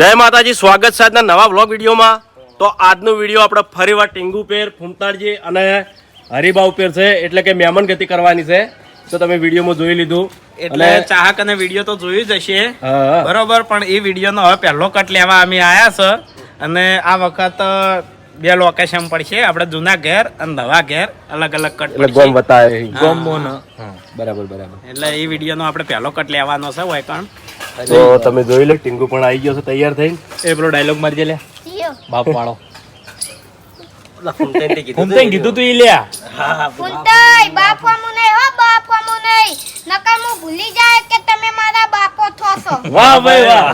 જય માતાજી સ્વાગત સાહેબના નવા બ્લોગ વિડીયોમાં. તો આજનો વીડિયો આપણે ફરીવાર ટીંગુ પેર ફૂમતાડજી અને હરિભાવ પેર છે એટલે કે મહેમાન ગતિ કરવાની છે. તો તમે વિડીયોમાં જોઈ લીધું. એટલે ચાહક અને વીડિયો તો જોયું જ હશે. બરોબર પણ એ વિડીયોનો હવે પહેલો કટ લેવા અમે આયા છે. અને આ વખત બે લોકેશન પડશે. આપણે જૂના ઘેર અને નવા ઘેર અલગ અલગ કટ એટલે ગોમ બતાવે. ગોમોનો. બરાબર બરાબર. એટલે એ વિડીયોનો આપણે પહેલો કટ લેવાનો છે હોય કણ તો તમે જોઈ લો ટીંગુ પણ આવી ગયો છે તૈયાર થઈને. એ પેલો ડાયલોગ મારજે લે બાપ વાળો. કીધું તું ઈ લ્યા. ફૂંટાઈ બાપવાનું નહીં હો બાપવાનું નહીં. નકર હું ભૂલી જાય કે તમે મારા બાપો થોસો વાહ ભાઈ વાહ.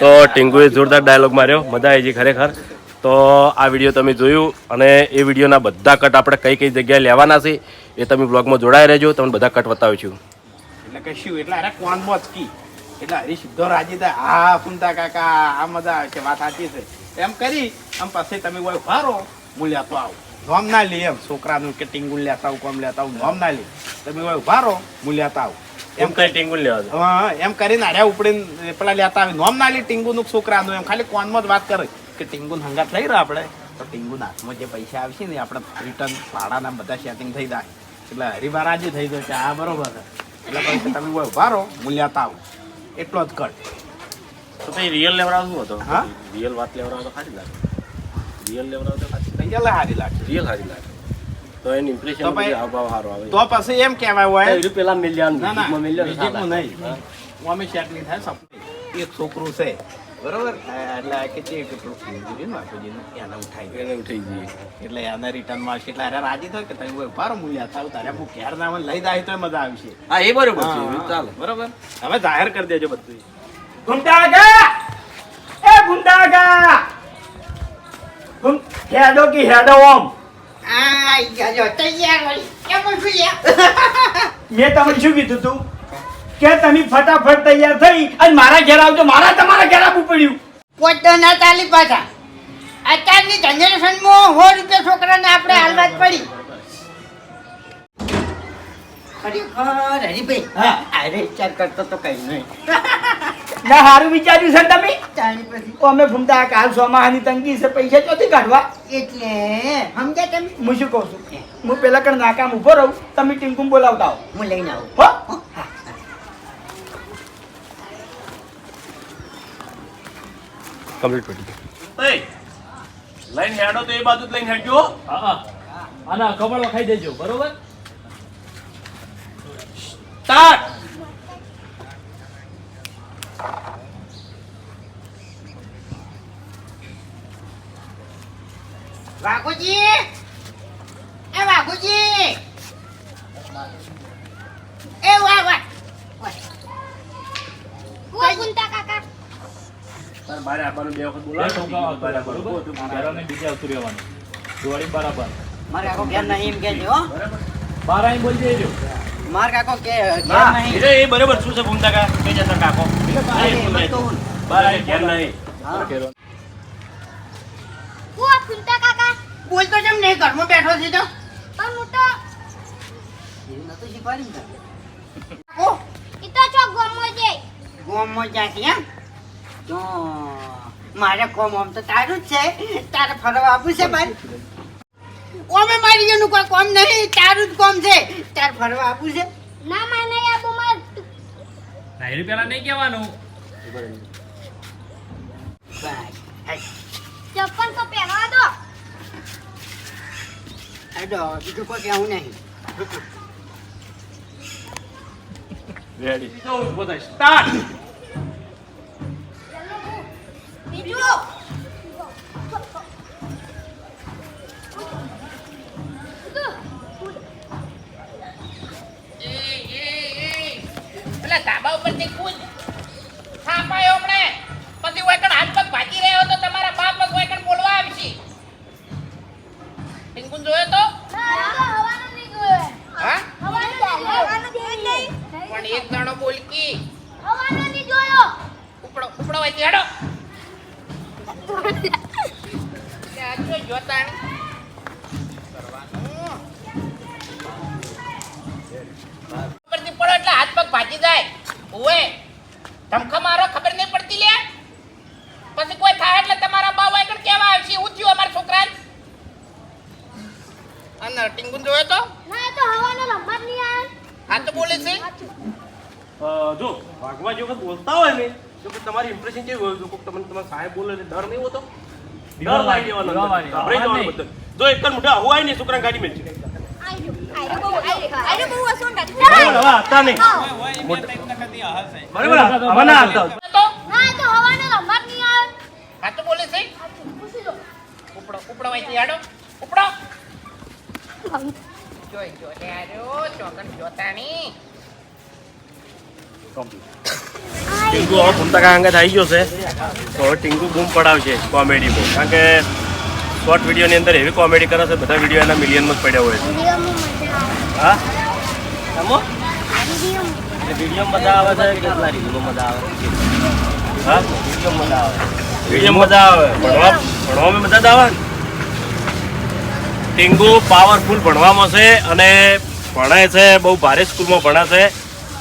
તો ટીંગુએ જોરદાર ડાયલોગ માર્યો. મજા આવી ગઈ ખરેખર. તો આ વીડિયો તમે જોયું અને એ વિડીયોના બધા કટ આપણે કઈ કઈ જગ્યાએ લેવાના છે એ તમે બ્લોગમાં જોડાઈ રહેજો. તમને બધા કટ બતાવીશું. એટલે કે શું? એટલે અરે કોણ મોચકી એટલે હરી સીધો રાજી થાય. હા કુંતા કાકા આ મજા આવે છે વાત સાચી છે. એમ કરી આમ પછી તમે કોઈ ફારો હું લેતો આવું. નોમ ના લે એમ. છોકરાનું કે ટીંગુલ લેતા આવું કોમ લેતા આવું નોમ ના લે. તમે કોઈ ફારો હું લેતા આવું. એમ કઈ ટીંગુ લેવા હા એમ કરીને આર્યા ઉપડીને પેલા લેતા આવે. નોમ ના લે ટીંગુનું છોકરાનું એમ. ખાલી કોનમાં જ વાત કરે. કે ટીંગુન હંગાત લઈ રહ્યો આપણે? તો ટીંગુન હાથમાં જે પૈસા આવશે ને આપણે રિટર્ન ભાડાના બધા સેટિંગ થઈ જાય. એટલે હરિભા રાજી થઈ જશે આ બરોબર છે. એટલે પછી તમે કોઈ ભારો મૂલ્યાત આવો. એટલો જ કટ તો કઈ રિયલ લેવડાવ શું હતો. હા? રિયલ વાત લેવડાવ તો સારી લાગે. રિયલ લેવડાવ તો થઈ સારી લાગે. રિયલ સારી લાગે. તો એની ઇમ્પ્રેશન તો સારો આવે. તો પછી એમ કહેવાય હોય તો પેલા મિલિયન મિલિયન નહીં. અમે સેટ નહીં થાય એક છોકરું છે બરોબર? એટલે આ કે છે કે પેલું ફૂલજી ને બાપુજીનું, એને ઉઠાઈ ગયું. એને ઉઠાઈ જઈએ એટલે એને રિટર્નમાં આવશે એટલે અરે રાજી થાય કે તમે કોઈ ભારો મૂલ્ય થાવ તારે હું ઘેર ના લઈ જાય તો મજા આવશે. હા એ બરોબર છે ચાલો. બરોબર? હવે જાહેર કરી દેજો બધું ગુંડાગા એ ગુંડાગા ગું! હેડો કી હેડો ઓમ. આઈ ગયો તૈયાર હોય. કેમ છું મેં તમને શું કીધું તું? કે તમે ફટાફટ તૈયાર થઈ અને મારા ઘેર આવજો. મારા તમારા ઘેર આવવું પડ્યું. પોતો ના ચાલી પાછા. અત્યારની જનરેશનમાં સો રૂપિયા છોકરાને આપણે હાલવા જ પડી. ખરેખર હરીભાઈ. હા. અરે વિચાર કરતો તો કઈ નહીં. ના સારું વિચાર્યું છે તમે? ચાલી પછી. અમે ભૂમતા કાલ સોમાહાની તંગી છે પૈસા ચોથી કાઢવા. એટલે સમજ્યા તમે? હું શું કહું છું? હું પેલા કણ નાકામ ઊભો રહું. તમે ટીંકુમ બોલાવતા આવો. હું લઈને આવું. હો. કમ્પ્લીટ પડી ગયું લાઈન હેડો તો એ બાજુ જ લઈને હેડજો આના કમળ ખાઈ દેજો બરોબર? સ્ટાર્ટ! વાઘુજી! એ વાઘુજી! એ વાહ વાહ ઓ ગુંતા કાકા બારે બે વખત બોલાવો ટોકા આવતા રહ્યા, બરોબર ઘેરાને બીજે આવતું રહેવાનું. દિવાળી બરાબર. મારે કાકો ઘેર નહીં એમ કહેજો હો. બાર બોલી દેજો. માર કાકો કે ઘેર નહીં. એટલે એ બરાબર શું છે ભૂમતા કા કઈ જતા કાકો. તો હું. ઘેર નહીં. ઓ ફૂંટા કાકા? બોલતો કેમ નહીં? ઘરમાં બેઠો છે તો. પણ હું તો એવું નતું શીખવાડી ને ઓ ઈ તો ચો ગમો જે ગોમમાં જ્યાંથી એમ? તો મારે કોમ આમ તો તારું જ છે. તારે ફરવા આપું છે ભાઈ ઓમે મારી જેનું કોઈ કોમ નહીં તારું જ કોમ છે. તારે ફરવા આપું છે? ના માને આપું બુમાર નાયરી પેલા નહીં કહેવાનું. ચપ્પલ તો પહેરવા દો. હેડો બીજું કોઈ કહેવું નહીં. રેડી સ્ટાર્ટ બીજું પેલા જોયો તો હવાનું નહીં જોયે હા હવાનું હવાનું જોઈ નહીં પણ એક દાડો બોલકી હવાનું નહીં જોયો ઉપડો ઉપડો હોય હેડો ત્યાં જો જોતાણ કરવાનું ઉપરથી પડો એટલે હાથ પગ ભાજી જાય ઓએ ધમકા મારો ખબર નહીં પડતી લે ટીંગુન જોયો તો ના એ તો હવાનો રમવા જ નહીં આયો હા તો બોલે છે અ, જો ભાગવા જે વખત બોલતા હોય ને તો કે તમારી ઇમ્પ્રેશન કેવી હોય જો કોક તમને તમારા સાહેબ બોલે ડર હોતો? લાગી દેવાનો ગભરાઈ જવાનું બધું. જો એક જ આવું ને ગાડી નહીં. બરાબર હવે ના હતા તો ના એ તો હવાનો રમવા જ નહીં આયો હા તો બોલે છે પૂછી લો ઉપડો ઉપડો અહીંથી આડો ઉપડો જોઈ જો લે આર્યો ચોકન જોતાની ટીંકુ હવે ઘૂમતા કાંઈ અંગે થઈ ગયો છે. તો હવે ટીંકુ બૂમ પડાવશે કોમેડીમાં કારણ કે શોર્ટ વિડીયોની અંદર એવી કોમેડી કરે છે, બધા વીડિયો એના મિલિયનમાં જ પડ્યા હોય છે. વિડીયોમાં હા વિડીયોમાં મજા આવે છે હા? વીડિયો મજા આવે. વીડિયો ભણવામાં મજા જ આવે ટીંગુ પાવરફુલ ભણવામાં છે અને ભણે છે, બહુ ભારે સ્કૂલમાં ભણે છે.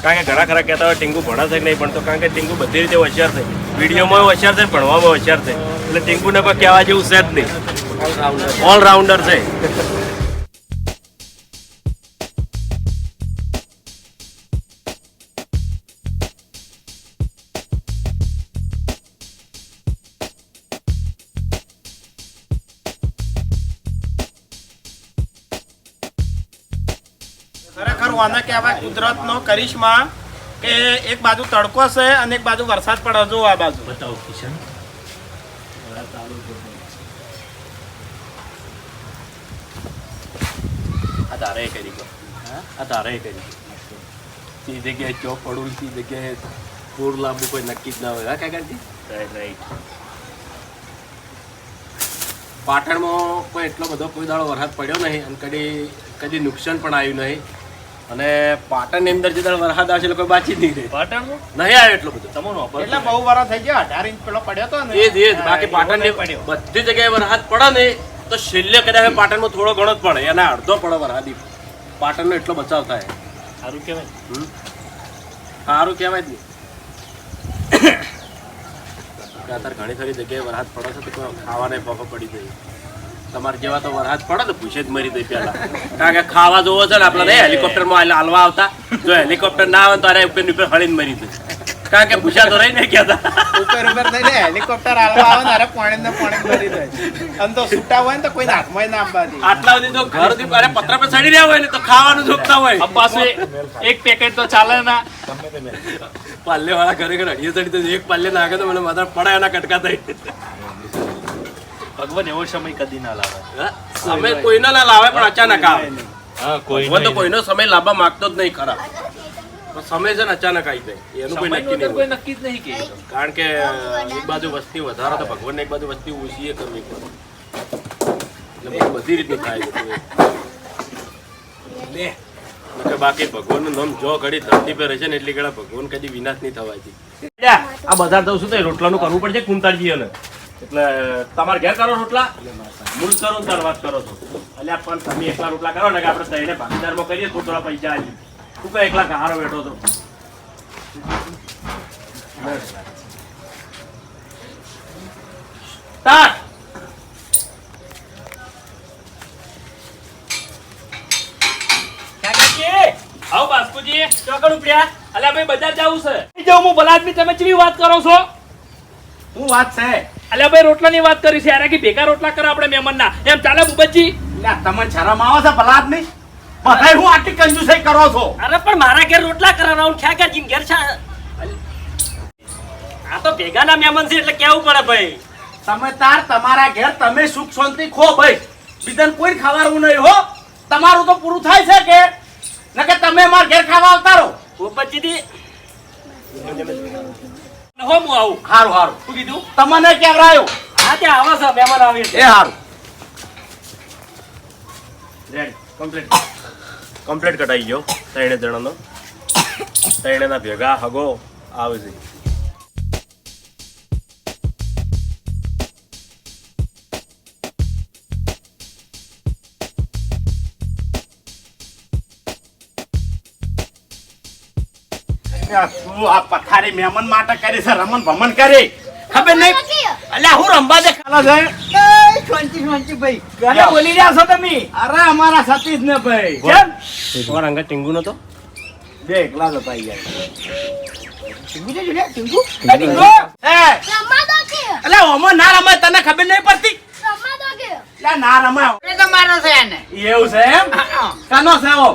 કારણ કે ઘણા ખરા કહેતા હોય ટીંગુ ભણાશે નહીં ભણતો કારણ કે ટીંગુ બધી રીતે હોશિયાર છે. વિડીયોમાં હોશિયાર છે ભણવામાં હોશિયાર છે. એટલે ટીંગુને કોઈ કહેવા જેવું છે જ નહીં. ઓલરાઉન્ડર છે. કુદરતનો કરિશ્મા કે એક બાજુ તડકો છે અને એક બાજુ વરસાદ પડે જો આ બાજુ. બતાવો કિશન. આ તારે કરી ગયો આ તારે કરી તે જગ્યાએ ચોક પડું તે જગ્યાએ પૂર લાંબુ કોઈ નક્કી જ ના હોય. હા કાકાજી? રાઈટ પાટણમાં કોઈ એટલો બધો કોઈ દાડો વરસાદ પડ્યો નહીં અને કદી કદી નુકસાન પણ આવ્યું નહીં. અને પાટણની અંદર જે દાડો વરસાદ આવશે એટલે કોઈ બાચી નહીં રહે પાટણનું? નહીં આવે એટલો બધો. તમારો વાપરતો એટલે બહુ વરસ થઈ ગયા અઢાર ઇંચ પેલો પડ્યો તો ને. એ જ એ જ. બાકી પાટણની બધી જગ્યાએ વરસાદ પડે ને તો છેલ્લે કદાચ પાટણમાં થોડો ઘણો જ પડે. એના અડધો પડે વરસાદી. પાટણનો એટલો બચાવ થાય. સારું કહેવાય. હમ. સારું કહેવાય જ નહીં. અત્યારે ઘણી ખરી જગ્યાએ વરસાદ પડે છે તો ખાવાને પોકો પડી જાય. તમારે જેવા તો વરસાદ પડે તો પૂછે જ મરી દઈ પેલા કારણ કે ખાવા જોવો છે ને આપણે હેલિકોપ્ટરમાં હાલવા આવતા. જો હેલિકોપ્ટર ના આવે તો અરે ઉપર ઉપર હળીને મરી દે કારણ કે પૂછ્યા તો રહી નહીં કહેતા ઉપર ઉપર થઈને હેલિકોપ્ટર હાલવા આવે ને અરે પાણી ને પાણી મરી દે અને તો છૂટા હોય ને તો કોઈ હાથમાં ના આપવા દે. આટલા સુધી તો ઘરથી અરે પત્ર પર ચડી રહ્યા હોય ને તો ખાવાનું જોગતા હોય. અબ્બાસે એક પેકેટ તો ચાલે ના. પાલ્લે વાળા ઘરે ઘરે અડીએ ચડી તો એક પાલ્લે નાખે તો મને માથા પડાય એના કટકા થઈ. ભગવાન એવો સમય કદી ના લાવે. સમય કોઈનો ના લાવે પણ અચાનક આવે. ભગવાન તો કોઈનો સમય લાવવા માંગતો જ નહીં ખરા. પણ સમય છે ને અચાનક આવી જાય. એનું કોઈ નક્કી નહીં કોઈ નક્કી જ નહીં કે કારણ કે એક બાજુ વસ્તી વધારો તો ભગવાન એક બાજુ વસ્તી ઓછી એ કરવી પડે. એટલે બધી રીતનું થાય છે નકર બાકી ભગવાનનું નામ જો ઘડી ધરતી પર રહેશે ને એટલી ઘડા ભગવાન કદી વિનાશ નહીં થવા આ બજાર જવું છું તો રોટલાનું કરવું પડશે કુંતાળજી એટલે એટલે તમારે ઘેર કરો રોટલા? મૂળ કરો ને વાત કરો છો. એટલે પણ તમે એકલા રોટલા કરો ને કે આપણે તઈને ભાગીદારમાં કરીએ તો થોડા પૈસા આવી તું કઈ એકલા કહારો બેઠો તો આવો બાસ્કુજી ચોકડ ઉપડ્યા. અલ્યા ભાઈ બજાર જાવું છે. જાઉં હું ભલા આદમી તમે કેવી વાત કરો છો? હું વાત છે? અલ્યા ભાઈ રોટલાની વાત કરી છે. યાર કે ભેગા રોટલા કરો આપણે મહેમાનના. એમ ચાલે બુબજી લા તમને શરમ આવે છે ભલા આદમી બધાય હું આટલી કંજુસાઈ કરો છો. અરે પણ મારા ઘેર રોટલા કરાવવા હું ખ્યા જીમ ઘેર છે? આ તો ભેગાના મહેમાન છે એટલે કેવું પડે ભાઈ? તમે તાર તમારા ઘેર તમે સુખ શાંતિ ખો ભાઈ. બીજાને કોઈ ખાવાનું નહીં હો. તમારું તો પૂરું થાય છે કે? નકે તમે મારા ઘેર ખાવા આવતા રહો. પોપટજી દી હો હું આવું. હારું હારું. શું કીધું? તમને કેવરાયો હા ત્યાં આવે છે મહેમાન આવી એ હારું. રેડી કમ્પ્લીટ કમ્પ્લીટ કટાઈ ગયો. ત્રણે જણાનો. ત્રણેના ભેગા હગો. આવે છે તું આ પથારી મહેમાન માટે કરી છે રમણ ભમણ કરી. ખબર નહીં? એટલે હું રમવા દે ખાલા છે શાંતિ શાંતિ ભાઈ. કોને બોલી રહ્યા છો તમે? અરે અમારા સતીશ ને ભાઈ. કેમ? તમારા અંગત ટીંગુ નતો? બે એકલા જ હતા યાર ટીંગુ છે જોડે ટીંગુ? ટીંગુ. એ! રમવા દો કે એટલે ઓમો ના રમાય તને ખબર નહીં પડતી? રમવા દો કે એટલે ના રમાય. એ તો મારો છે એને. એવું છે એમ? કાનો છે ઓ?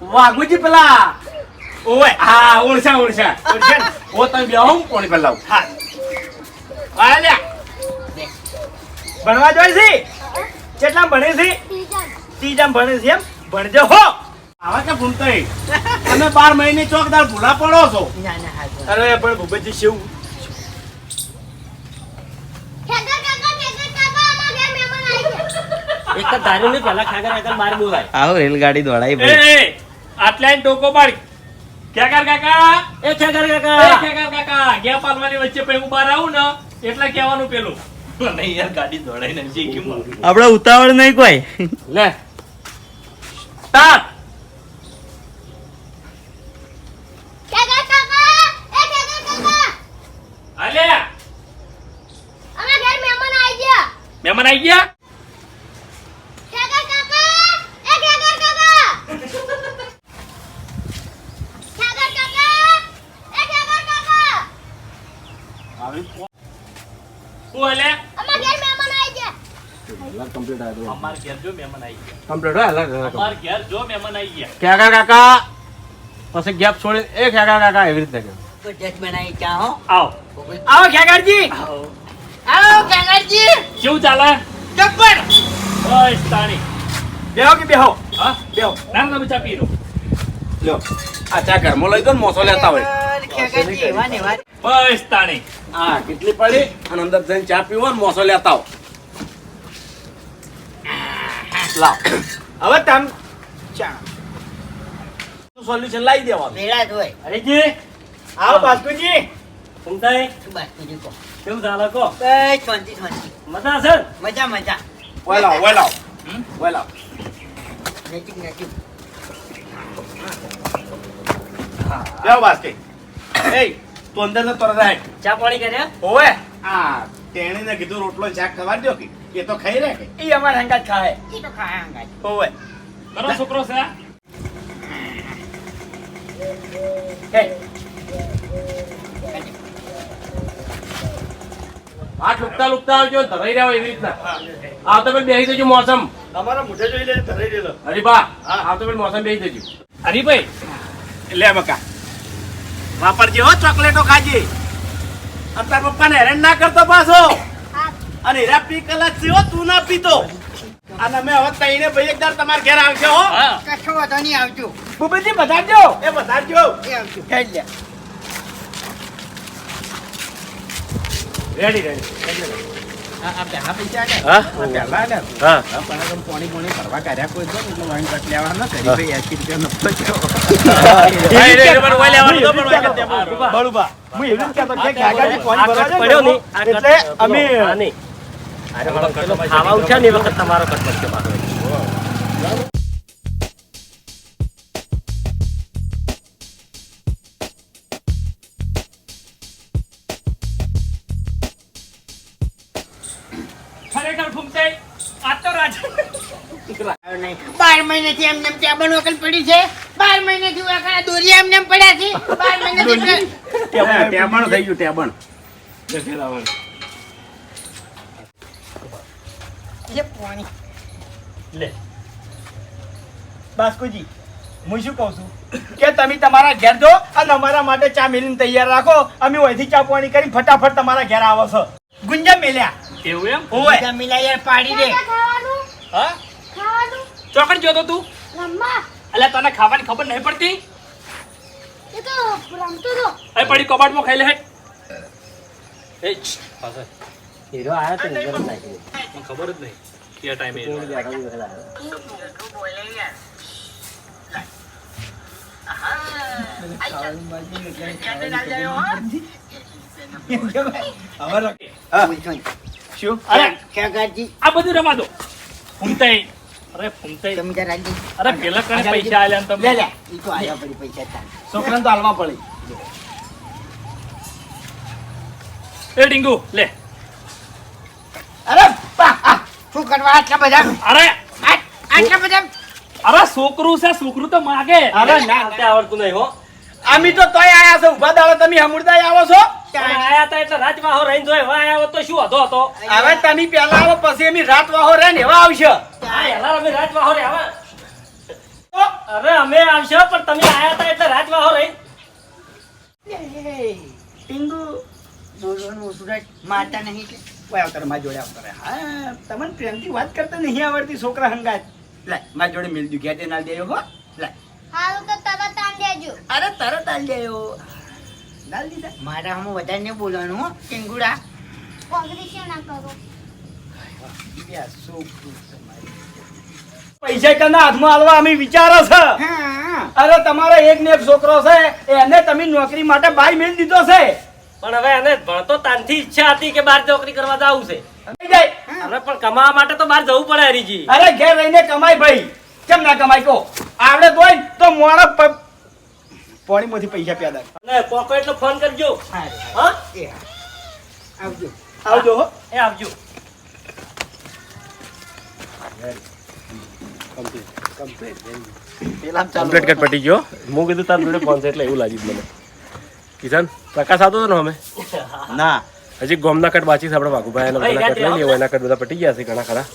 વાઘુજી પેલા ઓય હા ઓળશા ઓળશા ઓળશા ઓ તમે બેહો હું પાણી પર લાવું. હા. આ લ્યા. ભણવા જોઈ છે? કેટલા ભણે છે? ત્રીજા ત્રીજામ ભણે છે એમ? ભણજો હો. આવા કે ભૂલતાઈ તમે બાર મહિને ચોકદાર ભૂલા પડો છો. ના ના હાચું. અરે પણ ભૂપેજી શિવ એક તો ધાર્યું નહીં પેલા ખાગર આગળ માર બોલાય. આવો રેલગાડી એ, આટલા ટોકો પાડ. ક્યાં કાકા? એ ખેગર કાકા. એ કર કાકા. ગયા પાલવાની વચ્ચે પછી હું બહાર આવું ને એટલે કહેવાનું પેલું. નહીં યાર ગાડી દોડાઈ નથી ગયું આપણે ઉતાવળ નહીં કોઈ. લે. સ્ટાર્ટ. ખેગર કાકા. એ ખેગર કાકા. અલે અમારા ઘેર મહેમાન આવી ગયા મહેમાન આવી ગયા ખેગર કાકા એ ખેગર કાકા ખેગર કાકા એ ખેગર કાકા શું અલે અમારા ઘેર મહેમાન આવી ગયા અમાર ઘેર જો મહેમાન આવી ગયા કમ્પ્લીટ હોય અલગ અમાર ઘેર જો મહેમાન આવી ગયા કાકા કાકા પછી ગેપ છોડી એ કાકા કાકા? એવી રીતે કહ્યું તો જજ બનાવી ચા હો. આવ. આવો ખેગાડજી આવો. કાકાજી કેવું ચાલે? જબ્બર તાણી. બેહો કે બેહો? હા બેહો. નામ તમે ચા પી લો. લ્યો. આ ચા ઘરમાં લઈ દો ને મોસો લેતા હોય. ને બસ તાણી. હા કેટલી પડી? અને અંદર જઈને ચા પીવો ને મોસો લેતા આવો. લાવ. હવે તમ ચા. સોલ્યુશન લાવી દેવાનું? મેળા જ અરેજી આવો બાસ્કુજી. કો કેવું ચાલે કો બસ શાંતિ શાંતિ. મજા છે મજા મજા. ઓય લાવ ઓય લાવ ઓય હા નજીક નજીક. બેહો બાસ્કે. એ તું અંદર ને તરત આય ચા પાણી કર્યા? ઓવે આ તેણીને કીધું રોટલો શાક ખવા દ્યો કે એ તો ખાઈ રહે કે ઈ અમાર હંગાત ખાય. ઈ તો ખાયા અંગાજ ઓવે કરો છોકરો છે હે? હાથ લુકતા લુકતા આવજો ધરાઈ રહ્યા હોય એવી રીતના. આવતો તો બેસી દેજો મોસમ. તમારા મોઢે જોઈ લે ધરાઈ દેલો હરીબા આવતો પેલી મોસમ બેસી દેજો. હરીભાઈ લે બકા. વાપરજે હો ચોકલેટો ખાજે. અને તાર પપ્પાને હેરાન ના કરતો પાછો. અને હીરા પી કલાક છે હો તું ના પીતો. અને મેં હવે તઈને ભાઈ એકદાર તમારા ઘેર આવજો હો. હા. કશો વાંધો નહીં આવજો. ભૂપેજી બધાજો એ બધાજો એ આવજો. ખેડ લે રેડી રેડી આ આ પહેલા પૈસા આલે. હા? આ પહેલા આલે. હા. હા પણ આમ પોણી પોણી ભરવા કાઢ્યા કોઈ તો એટલે વાઈન કટ લેવાના કરી ભાઈ 80 રૂપિયા નફો થયો હા, એ રે, એ પણ ઓય લેવાનું તો પણ ઓય કે તેમાં. બળુબા. હું એવું જ કહેતો કે આ ગાગાજી પોણી ભરવા કટ જાય પડ્યો નહીં આ કટ- એટલે અમે હા, નહીં. અરે મારો પેલો ખાવા ઉઠ્યા ને એ વખત તમારો કટ પાછો. એમને એમ ત્યાં બનવકલ પડી છે. બાર મહિનાથી આખા દોરી એમ પડ્યા છે. બાર મહિનાથી ટેબણ થઈ ગયું ટેબણ. એ પાણી. લે. બાસ્કુજી હું શું કહું છું? કે તમે તમારા ઘેર જો અને અમારા માટે ચા મેલીને તૈયાર રાખો. અમે અહીંથી ચા પાણી કરી ફટાફટ તમારા ઘેર આવો છો. ગુંજા મેલ્યા. એવું એમ? ઓય બધા મિલા યાર પાડી દે. હા? ચોકડ જોતો તું? રમવા અલ્યા તને ખાવાની ખબર નહીં પડતી? એ તો રમતો તો. એ પડી કબાટમાં ખાઈ લે હેટ એ છ, હીરો આયો તો નજર નાખી મને ખબર જ નહીં કે આ ટાઈમે એ રહ્યો. શું? અરે ખેગાજી આ બધું રમા દો. ફૂમતાઈ અરે ફૂમતાઈ તમે જરા દી. અરે પેલા કણે પૈસા આલ્યા ને તમે. લે લે. ઈ તો આયા પડી પૈસા તાન. છોકરાને તો હાલવા પડી. એ ડીંગુ લે. એ શું કરવા આટલા બધા? અરે આટલા બધા? અરે છોકરું છે છોકરું તો માગે. અરે ના આવડતું નહીં હો. અમે તો તોય આયા છો. ઊભા દાડો તમે હમુરદાય આવો છો? આયા તા એટલે રાજવાહો રહીને જોય હવે આયા તો શું હતો હતો હવે તમે પેલા આવો પછી અમે રાત વાહો રહે ને એવા આવશે. હા અમે રાજવાહો રે આવા અરે અમે આવશે પણ તમે આયા તા એટલે રાજવાહો રહી. પિંગુ બોલવાનું ઓછું રાખ. મારતા નહીં કે? કોઈ આવતારે મારી જોડે આવતારે હા તમને પ્રેમથી વાત કરતા નહીં આવડતી છોકરા હંગાત. લે મારી જોડે મિલ દુ ગેટે ના દેયો હો લે હારું તો તરત આમ દેજો અરે તરત દાલ દીધા. મારા હમ વધારે નહીં બોલવાનું હો ટીંગુડા કોંગ્રેસ ના કરો? યા છોકરું તમારી. પૈસા કના હાથમાં અમે વિચારો છે? અરે તમારો એક ને એક છોકરો છે એને તમે નોકરી માટે ભાઈ મેલ દીધો છે. પણ હવે એને ભણતો તાનથી ઈચ્છા હતી કે બહાર નોકરી કરવા જવું છે. અરે પણ કમાવા માટે તો બહાર જવું પડે હરીજી. અરે ઘેર રહીને કમાય ભાઈ. કેમ ના કમાય કહો? આવડે કોઈ તો મોણા પોણીમાંથી પૈસા પેદા અને પોકેટ નો ફોન કરજો. હા એ. આવજો. આવજો હો. એ આવજો. કમ્પ્લીટ કટ પટી ગયો. હું કીધું તાર જોડે ફોન છે એટલે એવું લાગ્યું મને. કિશન પ્રકાશ આવતો હતો ને અમે? ના. હજી ગોમના કટ બાકી છે આપણે વાઘુભાઈ એના બધા કટ લઈ લઈએ એના કટ બધા પટી ગયા છે ઘણા ખરા.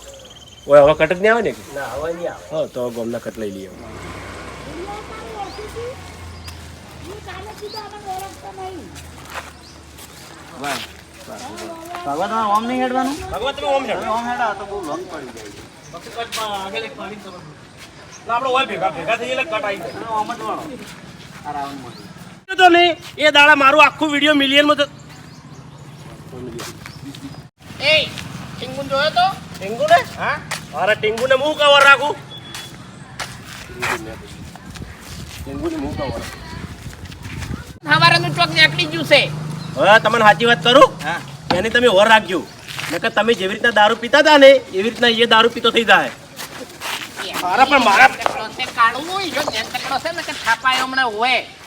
ઓય હવે કટ જ નહીં આવે ને? ના હવે નહીં આવે. હા તો ગોમના કટ લઈ લઈએ ભગવાન ઓમ નહીં હેડવાનું ભગવત તમે ઓમ હેડો. ઓમ હેડા તો બહુ લોંગ પડી જાય આપણે ઓય ભેગા ભેગા થઈ એટલે કટ આવી જાય. ઓમ જ વાળો. આ રાવણ મોટી. તો નહીં એ દાડા મારું આખું વીડિયો મિલિયનમાં તો એ ટીંગુ જોયો તો? ટીંગુ ને હા? અરે ટીંગુ ને હું કવર રાખું? ટીંગુ ને હું કવર હવારાનું ચોક નીકળી ગયું છે. હવે તમને સાચી વાત કરું? એને એની તમે ઓર રાખજો. નકર તમે જેવી રીતના દારૂ પીતા હતા ને એવી રીતના એ દારૂ પીતો થઈ જાય. પણ મારા કે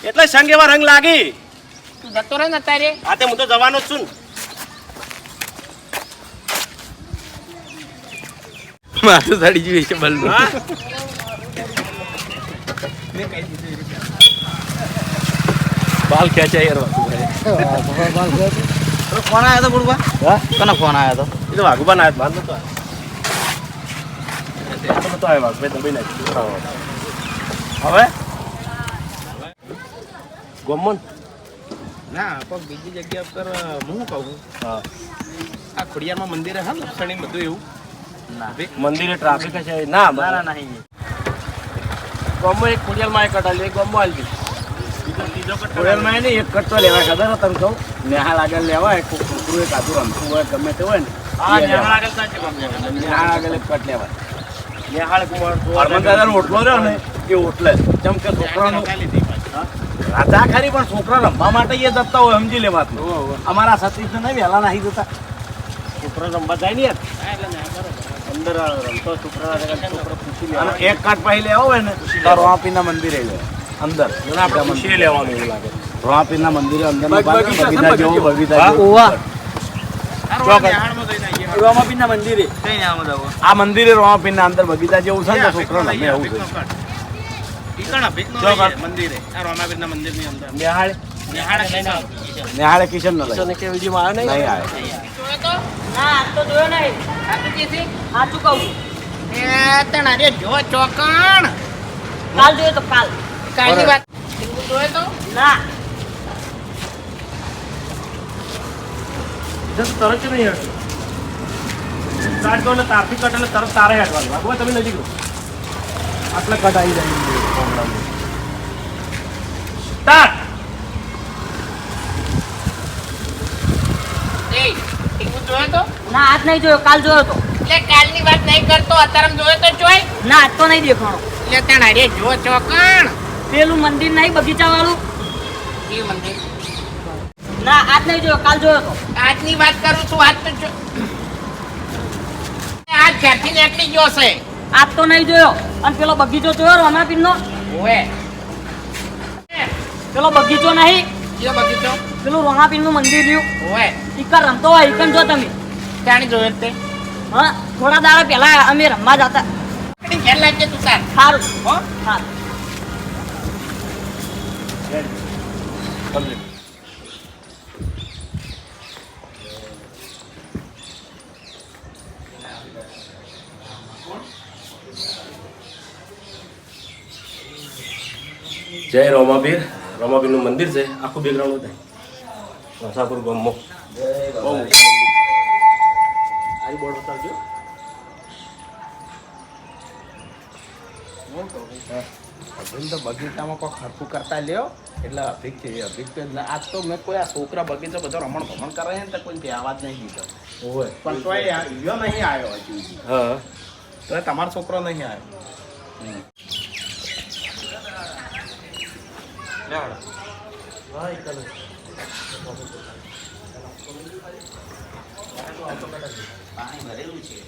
એટલે સંગ એવા રંગ લાગી. તું જતો રહે ને અત્યારે. તે હું તો જવાનો જ છું. માથું સડી ગયું છે બલ્લુ બાલ ખેંચાય યાર. ફોન આવ્યો તો બુડવા હા કનો ફોન આવ્યો તો એ તો વાઘુબા ના આવ્યો. નતો. હવે ગોમન ના પણ બીજી જગ્યા પર હું કહું હા આ ખોડિયારમાં મંદિરે હા લક્ષણી બધું એવું મંદિરે ટ્રાફિક છે ના ના ના ગોમો એક ખોડિયાલમાં એક અટાલી એક ગોમો આલી ત્રીજો એને એક કટ તો લેવાય ખબર તમે કહું? નેહાલ આગળ લેવાય કોક કૂતરું એક આધું રમતું હોય ગમે તે હોય ને નેહાળ આગળ એક કટ લેવાય. નેહાળ ઓટલો રહ્યો ને એ ઓટલે. જેમ કે છોકરાનો રાજા ખરી પણ છોકરા રમવા માટે એ જતા હોય સમજી લેવાતું અમારા સતીશ નહીં વહેલા નહીં જતા. છોકરા રમવા જાય ને અંદર રમતો છોકરા છોકરો પૂછી અને એક કાટ પછી લેવો હોય ને તારો રોહાપીના મંદિરે લે અંદર. આપણે મંદિર લેવાનું એવું લાગે. રોહાપીરના મંદિરે અંદર બગીચા જેવો. રોમાપીરના મંદિરે. આ મંદિરે રોહાપીરના અંદર બગીચા જેવું છે ને છોકરો રમે એવું છે. નેહાળ? કિશન. ન લઈ નહીં આવે? જોયો તો? ના આજ તો જોયો નહીં. સાચું કે છે સાચું કહું? એ તણ અરે જો ચોકણ. કાલ જોયો તો કાલ. કાલની વાત. જોયો તો ના તરત જ નહીં હેડતું. સ્ટાર્ટ કરો તારથી કટ એટલે તરત તારે હેડવાનું. વાગવા તમે નજીક રહો. આટલા કટ આવી જાય સ્ટાર્ટ એ ટીંગુન જોયો તો? ના આજ નહીં જોયો કાલ જોયો તો. એટલે કાલની વાત નહીં કરતો અત્યારે જોયો તો જોય ના આજ તો નહીં દેખાણો. એટલે ત્યાં જો ચોકણ. પેલું મંદિર નહીં બગીચા વાળું એ મંદિર? ના આજ નહીં જોયો કાલ જોયો તો. આજની વાત કરું છું આજ તો આજ ક્યાંથી નીકળી ગયો છે. આજ તો નહીં જોયો. અને પેલો બગીચો જોયો રોમાપીરનો? ઓએ પેલો બગીચો નહીં. કયો બગીચો? પેલું રોમાપીરનું મંદિર રહ્યું. ઓએ ઈકર રમતો હોય જો તમે. ત્યાંની જોયો તે? હા થોડા દાડા પહેલા અમે રમવા જતા. ઘેર લાગજે તું તાર. સારું હો? સારું કમ્પ્લીટ જય રોમાબીર. રોમાપીરનું મંદિર છે. આખું બેકગ્રાઉન્ડ બતાય. વસાપુર ગામમાં બહુ મોટું મંદિર. આ બોર્ડ બતાવજો અભિન તો બગીચામાં કોઈ ખર્ચું કરતા લ્યો. એટલે અભિક છે અભિક તો આજ તો મેં કોઈ આ છોકરા બગીચો બધો રમણ ભમણ કરે ને તો કોઈ ત્યાં આવાજ નહીં દીધો. હોય પણ તો યો નહીં આવ્યો હજુ. હા. તો તમારો છોકરો નહીં આવ્યો. પાણી ભરેલું છે.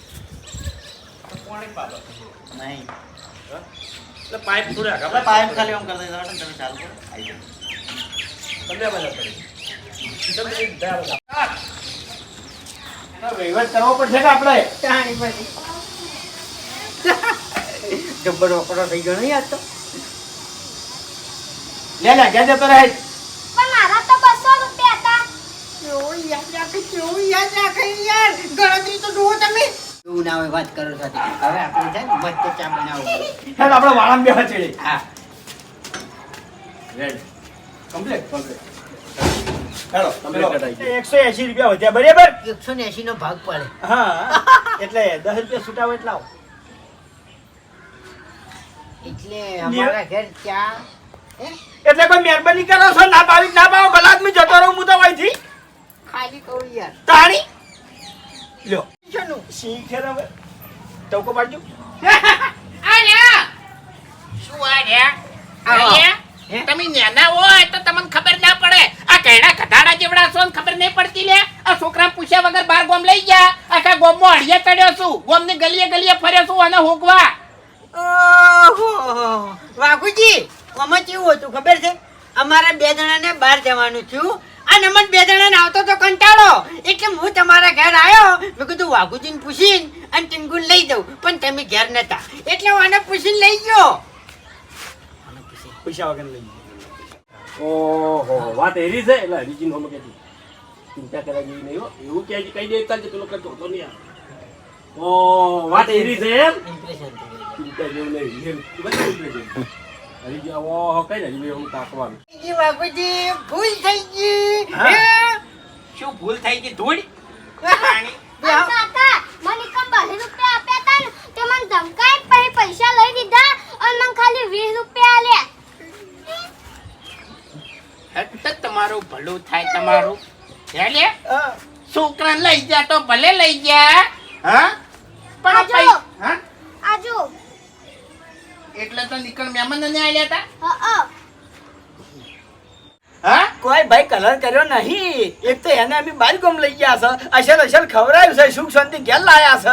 નહીં. એટલે પાઇપ થોડે આગળ આપણે પાઇપ ખાલી આમ કરી દઈએ તમે ચાલુ કરો. આવી જાઓ. વગર. એનો વહીવટ કરવો પડશે કે આપણે? જાણી પછી જબ્બર વકડો થઈ ગયો નહીં આજ તો? લે લે ઘેર જતો રહે. પણ મારા તો બસો રૂપિયા હતા. કેવું યાદ રાખે કેવું યાદ રાખે યાર. ગણતરી તો જુઓ તમે. એવું ના હોય વાત કરો સાથે. હવે આપણે છે ને મસ્ત ચા બનાવો હેડ આપણે વાળામાં બેહવા ચડે હા. રેડ કમ્પ્લીટ કમ્પ્લીટ હેડો કમ્પ્લીટ કટાઈ ગયું એકસો એસી રૂપિયા વધ્યા બરાબર? એકસો ને એસી નો ભાગ પડે. હા એટલે દસ રૂપિયા છૂટાવો એટલે આવો. એટલે અમારા ઘેર ચા એટલે કોઈ મહેરબાની કરો છો? ના પાવી ના પાવો ભલા જતો રહું હું તો અહીંથી. ખાલી કહું યાર. તાણી. લ્યો. શેનું? સિંહ ખેર હવે ટોકો પાડજો. શું આ? તમે નાના હોય તો તમને ખબર ના પડે. આ કૈડા કઢાડા જેવડા છો ખબર નહીં પડતી લે આ છોકરા પૂછ્યા વગર બાર ગોમ લઈ ગયા. આખા ગોમમાં અડિયા ચડ્યો છું. ગોમની ગલીએ ગલીએ ફર્યો છું અને હોગવા. વાઘુજી આમાં કેવું હતું ખબર છે? અમારે બે જણાને બહાર જવાનું છું અને બે જણાને આવતો તો કંટાળો. એટલે હું તમારા ઘેર આવ્યો મેં કીધું, વાઘુજીને પૂછીને અને ટીંગુન લઈ દઉં પણ તમે ઘેર નતા. એટલે હું આને પૂછીને લઈ ગયો. પૈસા વગર લઈ ઓહો, વાત એરી છે? એટલે હરીજી નો કે ચિંતા કરવા જેવી નહીં એવું કે કઈ દેતા જે પેલો કરતો હતો નહીં ઓ વાત એરી છે એમ? ચિંતા જેવું નહીં. એમ બધું ઉતરે છે. હરીજી ઓહો કઈ ને હું તાકવાનું ઈ વાઘુજી ભૂલ થઈ ગઈ. શું ભૂલ થઈ ગઈ? ધૂળ? કાકા મને કમ બસો રૂપિયા આપ્યા હતા ને તે મને ધમકાઈ પછી પૈસા લઈ દીધા અને મને ખાલી વીસ રૂપિયા આલ્યા. એટલે તમારું ભલું થાય તમારું. હે લે? છોકરાને લઈ જા તો ભલે લઈ ગયા હા? પણ આ આજો. હા? આજુ. એટલે તો નીકળ મહેમાન ને આલ્યા હતા હા હા. કોઈ ભાઈ કલર કર્યો નહીં. એક તો એને અમે બાર ગમ લઈ ગયા છે. અસલ અસલ ખવરાયું છે. સુખ શાંતિ ઘેર લાયા છે.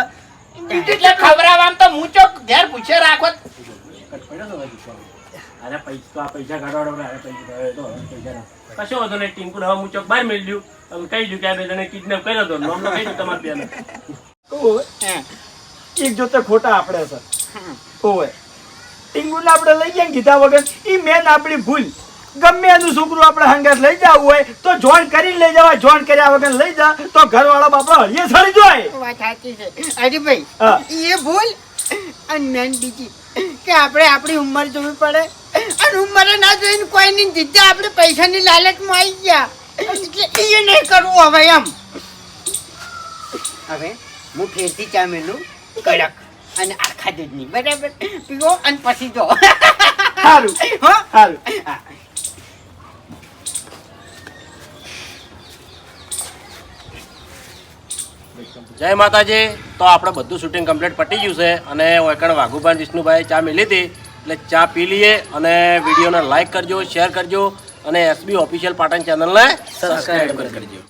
એટલે ખવરાવામ તો હું ચોક ઘેર પૂછે રાખો. અરે પૈસા પૈસા કાઢવાડો અરે પૈસા તો પૈસા કશો વાંધો નહીં. ટીમ્પુ હવે હું ચોક બહાર મેળ્યું તમે કહી દઉં કે આ બે જણે કિડનેપ કર્યો હતો નામ કહી દઉં તમારા બેને. એક જોતે ખોટા આપણે સર ઓવે. ટીંગુને આપણે લઈ ગયા ને કીધા વગર ઈ મેન આપણી ભૂલ. ગમે એનું છોકરું આપણે હંગાત લઈ જવું હોય તો જોઈન કરીને લઈ જવાય. જોઈન કર્યા વગર લઈ જા તો ઘરવાળા બાપા હળીએ સડી જાય. વાત સાચી છે. અરે ભાઈ એ ભૂલ. અને મેન બીજી કે આપણે આપણી ઉંમર જોવી પડે. અને ઉંમરે ના જોઈને કોઈની જીતા આપણે પૈસાની લાલચમાં આવી ગયા. એટલે એ નહીં કરવું હવે એમ. હવે હું ફેરથી ચા મેલું કડક. અને આખા દૂધની બરાબર? પીવો અને પછી જો. સારું હો? સારું જય માતાજી. તો આપણે બધું શૂટિંગ કમ્પ્લીટ પટી ગયું છે અને વૈકણ વાઘુભાઈ વિષ્ણુભાઈ ચા મેલી હતી. એટલે ચા પી લઈએ અને વિડીયોને લાઇક કરજો શેર કરજો અને એસબી ઓફિશિયલ પાટણ ચેનલને સબસ્ક્રાઈબ કરજો.